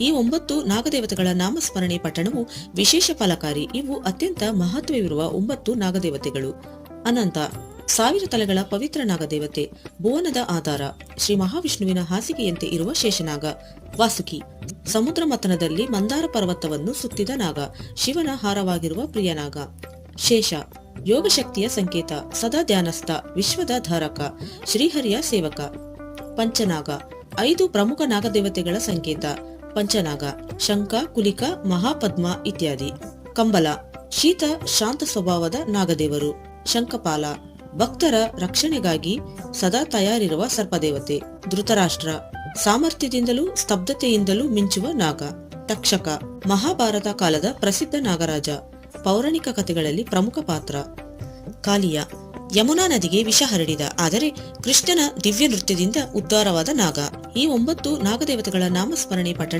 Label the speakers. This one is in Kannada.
Speaker 1: ಈ ಒಂಬತ್ತು ನಾಗದೇವತೆಗಳ ನಾಮಸ್ಮರಣೆ ಪಠಣವು ವಿಶೇಷ ಫಲಕಾರಿ. ಇವು ಅತ್ಯಂತ ಮಹತ್ವವಿರುವ ಒಂಬತ್ತು ನಾಗದೇವತೆಗಳು. ಅನಂತ, ಸಾವಿರ ತಲೆಗಳ ಪವಿತ್ರ ನಾಗದೇವತೆ, ಭುವನದ ಆಧಾರ, ಶ್ರೀ ಮಹಾವಿಷ್ಣುವಿನ ಹಾಸಿಗೆಯಂತೆ ಇರುವ ಶೇಷನಾಗ, ವಾಸುಕಿ, ಸಮುದ್ರ ಮಥನದಲ್ಲಿ ಮಂದಾರ ಪರ್ವತವನ್ನು ಸುತ್ತಿದ ನಾಗ, ಶಿವನ ಹಾರವಾಗಿರುವ ಪ್ರಿಯನಾಗ ಶೇಷ ಯೋಗಶಕ್ತಿಯ ಸಂಕೇತ, ಸದಾ ಧ್ಯಾನಸ್ಥ, ವಿಶ್ವದ ಧಾರಕ, ಶ್ರೀಹರಿಯ ಸೇವಕ. ಪಂಚನಾಗ, ಐದು ಪ್ರಮುಖ ನಾಗದೇವತೆಗಳ ಸಂಕೇತ. ಪಂಚನಾಗ, ಶಂಖ, ಕುಲಿಕ, ಮಹಾಪದ್ಮ ಇತ್ಯಾದಿ. ಕಂಬಲ, ಶೀತ, ಶಾಂತ ಸ್ವಭಾವದ ನಾಗದೇವರು. ಶಂಖಪಾಲ, ಭಕ್ತರ ರಕ್ಷಣೆಗಾಗಿ ಸದಾ ತಯಾರಿರುವ ಸರ್ಪದೇವತೆ. ಧೃತರಾಷ್ಟ್ರ, ಸಾಮರ್ಥ್ಯದಿಂದಲೂ ಸ್ತಬ್ಧತೆಯಿಂದಲೂ ಮಿಂಚುವ ನಾಗ. ತಕ್ಷಕ, ಮಹಾಭಾರತ ಕಾಲದ ಪ್ರಸಿದ್ಧ ನಾಗರಾಜ. ಪೌರಾಣಿಕ ಕಥೆಗಳಲ್ಲಿ ಪ್ರಮುಖ ಪಾತ್ರ. ಕಾಲಿಯ ಯಮುನಾ ನದಿಗೆ ವಿಷ ಹರಡಿದ. ಆದರೆ ಕೃಷ್ಣನ ದಿವ್ಯ ನೃತ್ಯದಿಂದ ಉದ್ಧಾರವಾದ ನಾಗ. ಈ ಒಂಬತ್ತು ನಾಗದೇವತೆಗಳ ನಾಮಸ್ಮರಣೆ ಪಠಣ